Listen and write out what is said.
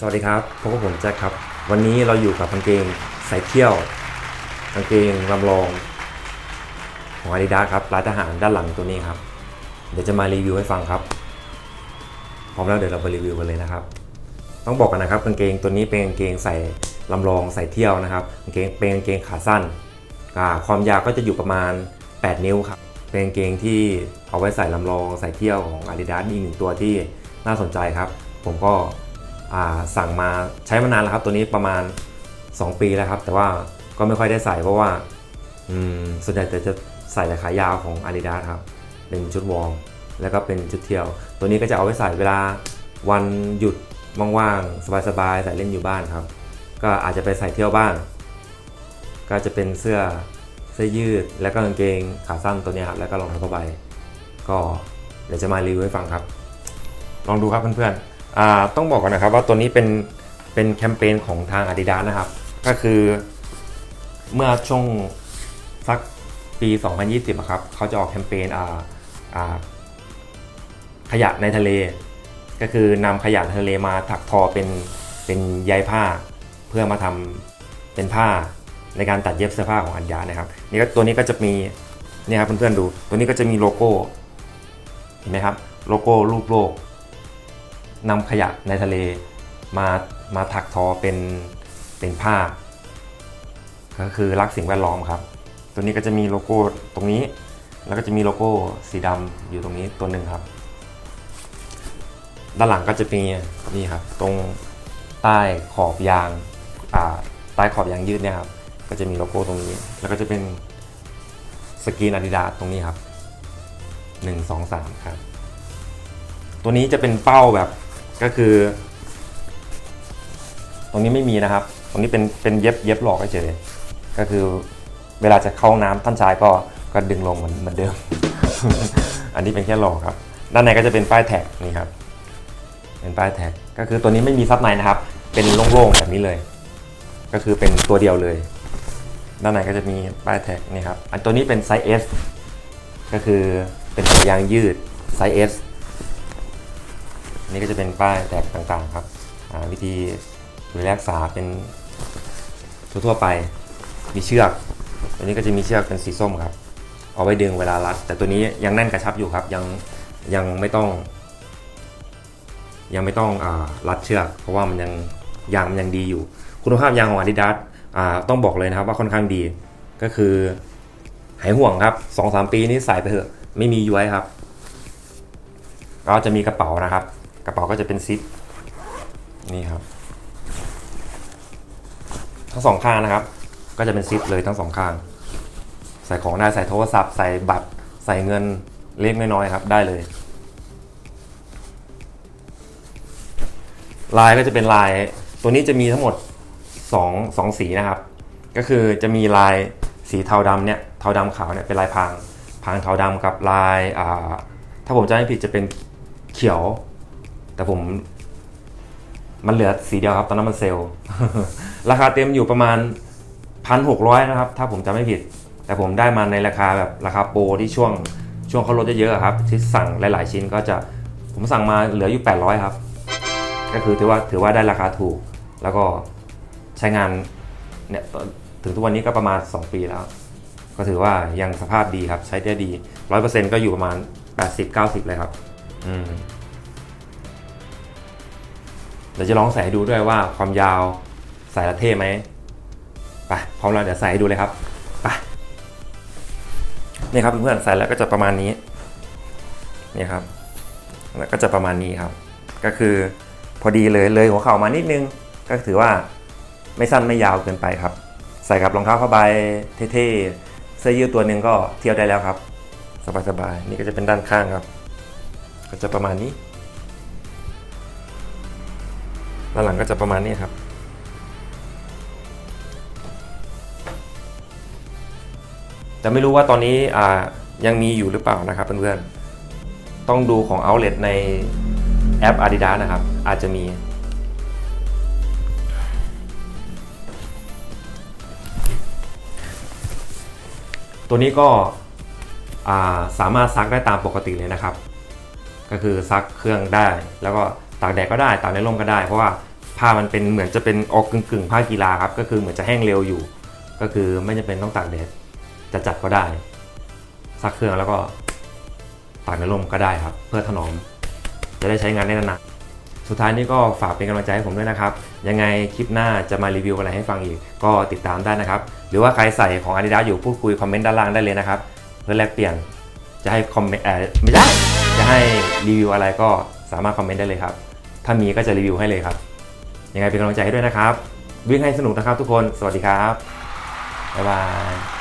สวัสดีครับพบกับผมแจ็คครับ วันนี้เราอยู่กับกางเกงใส่เที่ยวกางเกงลำลองของ Adidas ครับลายทหารด้านหลังตัวนี้ครับ เดี๋ยวจะมารีวิวให้ฟังครับ พร้อมแล้วเดี๋ยวเราไปรีวิวกันเลยนะครับ ต้องบอกกันนะครับกางเกงตัวนี้เป็นกางเกงใส่ลำลองใส่เที่ยวนะครับกางเกงเป็นกางเกงขาสั้นความยาวก็จะอยู่ประมาณ 8 นิ้วครับ เป็นกางเกงที่เอาไว้ใส่ลำลองใส่เที่ยวของ Adidas อีกหนึ่งตัวที่น่าสนใจครับ ผมก็ สั่งมาใช้มานานแล้วครับ ตัวนี้ประมาณ 2 ปีแล้วครับ แต่ว่าก็ไม่ค่อยได้ใส่เพราะว่าส่วนใหญ่แต่จะใส่แต่ขายาวของ Adidas ครับเป็นชุดวอร์มแล้วก็เป็นชุดเที่ยว ตัวนี้ก็จะเอาไว้ใส่เวลาวันหยุดว่างๆสบายๆใส่เล่นอยู่บ้านครับ ก็อาจจะไปใส่เที่ยวบ้าง ก็จะเป็นเสื้อเสื้อยืด แล้วก็กางเกงขาสั้นตัวนี้ครับแล้วก็รองเท้าผ้าใบก็เดี๋ยวจะมารีวิวให้ฟังครับ ลองดูครับเพื่อนๆ ต้องบอกก่อนนะครับว่าตัวนี้เป็นเป็นแคมเปญของทาง Adidas นะครับ ก็คือเมื่อช่วงสักปี 2020อะครับเขาจะออกแคมเปญขยะในทะเล ก็คือนำขยะทะเลมาถักทอเป็นเป็นใยผ้า เพื่อมาทำเป็นผ้าในการตัดเย็บเสื้อผ้าของอัญญานะครับนี่ก็ตัวนี้ก็จะมีเนี่ยครับเพื่อนๆดู ตัวนี้ก็จะมีโลโก้เห็นไหมครับโลโก้รูปโลก นำขยะในทะเลมามาถักทอเป็นเป็นผ้า ก็คือรักสิ่งแวดล้อมครับ ตัวนี้ก็จะมีโลโก้ตรงนี้ แล้วก็จะมีโลโก้สีดำอยู่ตรงนี้ตัวหนึ่งครับ ด้านหลังก็จะมีนี่ครับ ตรงใต้ขอบยางใต้ขอบยางยืดเนี่ยครับก็จะมีโลโก้ตรงนี้ แล้วก็จะเป็นสกรีนอาดิดาสตรงนี้ครับหนึ่งสองสามครับ ตัวนี้จะเป็นเป้าแบบ ก็คือ ตรงนี้ไม่มีนะครับ ตรงนี้เป็นเป็นเย็บเย็บหลอกเฉยก็คือเวลาจะเข้าห้องน้ำท่านชายก็ก็ดึงลงเหมือนเหมือนเดิม อันนี้เป็นแค่หลอกครับ ด้านในก็จะเป็นป้ายแท็กนี่ครับ เป็นป้ายแท็กก็คือตัวนี้ไม่มีซับในนะครับ เป็นโล่งๆแบบนี้เลย ก็คือเป็นตัวเดียวเลย ด้านในก็จะมีป้ายแท็กนี่ครับ อันตัวนี้เป็นไซส์ S ก็คือเป็นตัวยางยืดไซส์ S นี่ก็จะเป็นป้ายแท็กต่างๆครับวิธีดูแลรักษาเป็นทั่วๆไปมีเชือกตัวนี้ก็จะมีเชือกเป็นสีส้มครับ เอาไว้ดึงเวลารัด แต่ตัวนี้ยังแน่นกระชับอยู่ครับ ยังยังไม่ต้อง ยังไม่ต้องอรัดเชือก เพราะว่ามันยังยางมันยังดีอยู่ คุณภาพยางของ Adidas อ่าต้องบอกเลยนะครับว่าค่อนข้างดี ก็คือหายห่วงครับ2อสปีนี้ใส่ไปเถอะ ไม่มีย้วยครับ ก็จะมีกระเป๋านะครับ กระเป๋าก็จะเป็นซิปนี่ครับ ทั้งสองข้างนะครับ ก็จะเป็นซิปเลยทั้งสองข้าง ใส่ของได้ใส่โทรศัพท์ ใส่บัตร ใส่เงินเล็กน้อยๆครับ ได้เลย ลายก็จะเป็นลายตัวนี้จะมีทั้งหมด2 2สีนะครับ ก็คือจะมีลายสีเทาดำเนี่ยเทาดำขาวเนี่ยเป็นลายพรางพรางเทาดำกับลายถ้าผมจำไม่ผิดจะเป็นเขียว แต่ผม มันเหลือสีเดียวครับตอนนั้นมันเซลล์ราคาเต็มอยู่ประมาณพันหกร้อยนะครับ ถ้าผมจำไม่ผิด แต่ผมได้มาในราคาแบบราคาโปรที่ช่วงช่วงเขาลดเยอะๆครับ ที่สั่งหลายๆชิ้นก็จะผมสั่งมาเหลืออยู่ 800 ครับ ก็คือถือว่าถือว่าได้ราคาถูก แล้วก็ใช้งานเนี่ยถึงทุกวันนี้ก็ประมาณ 2 ปีแล้ว ก็ถือว่ายังสภาพดีครับ ใช้ได้ดี 100%ก็อยู่ประมาณ 80-90 เลยครับ อืม เดี๋ยวจะลองใส่ให้ดูด้วยว่าความยาวใส่ละเท่ไหมไปพร้อมแล้วเดี๋ยวใส่ให้ดูเลยครับไปนี่ครับเพื่อนๆใส่แล้วก็จะประมาณนี้นี่ครับแล้วก็จะประมาณนี้ครับ ก็คือพอดีเลยเลยหัวเข่ามานิดนึง ก็ถือว่าไม่สั้นไม่ยาวเกินไปครับ ใส่กับรองเท้าผ้าใบเท่ๆเสื้อยืดตัวหนึ่งก็เที่ยวได้แล้วครับ สบายๆนี่ก็จะเป็นด้านข้างครับ ก็จะประมาณนี้ ด้านหลังก็จะประมาณนี้ครับ แต่ไม่รู้ว่าตอนนี้ยังมีอยู่หรือเปล่านะครับเพื่อนๆ ต้องดูของ outlet ในแอป Adidas นะครับ อาจจะมี ตัวนี้ก็าสามารถซักได้ตามปกติเลยนะครับ ก็คือซักเครื่องได้แล้วก็ ตากแดดก็ได้ตากในร่มก็ได้ เพราะว่าผ้ามันเป็นเหมือนจะเป็นออกกึ่งกึ่งๆผ้ากีฬาครับก็คือเหมือนจะแห้งเร็วอยู่ ก็คือไม่จำเป็นต้องตากแดดจะจัดก็ได้ซักเครื่องแล้วก็ตากในร่มก็ได้ครับ เพื่อถนอมจะได้ใช้งานได้นานสุดท้ายนี้ก็ฝากเป็นกำลังใจให้ผมด้วยนะครับ ยังไงคลิปหน้าจะมารีวิวอะไรให้ฟังอีก ก็ติดตามได้นะครับ หรือว่าใครใส่ของ Adidas อยู่พูดคุยคอมเมนต์ด้านล่างได้เลยนะครับเพื่อแลกเปลี่ยน จะให้คอมเมนต์เออไม่ได้จะให้รีวิวอะไรก็สามารถคอมเมนต์ได้เลยครับ ถ้ามีก็จะรีวิวให้เลยครับ ยังไงเป็นกำลังใจให้ด้วยนะครับ วิ่งให้สนุกนะครับทุกคน สวัสดีครับ บ๊ายบาย